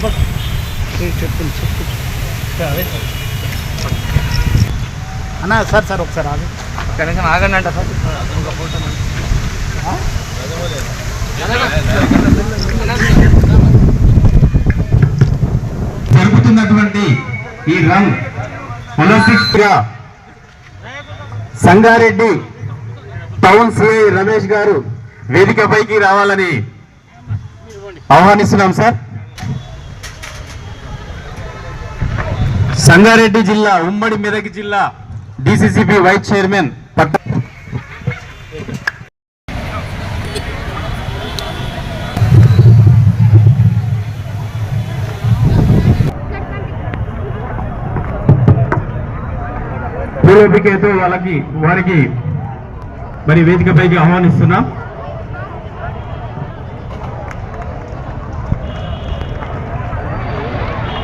చెప్పండి చెప్పండి అన్న సార్ సార్ ఒకసారి ఆగు. కనీసం ఆగండి అంట సార్. జరుగుతున్నటువంటి ఈ రన్ ఒలింపిక్స్గా సంగారెడ్డి టౌన్ శ్రీ రమేష్ గారు వేదికపైకి రావాలని ఆహ్వానిస్తున్నాం సార్. సంగారెడ్డి జిల్లా ఉమ్మడి మెదక్ జిల్లా డిసిసిబి వైస్ చైర్మన్ పట్ట పూలపికేతో వాళ్ళకి వారికి మరి వేదికపైకి ఆహ్వానిస్తున్నాం.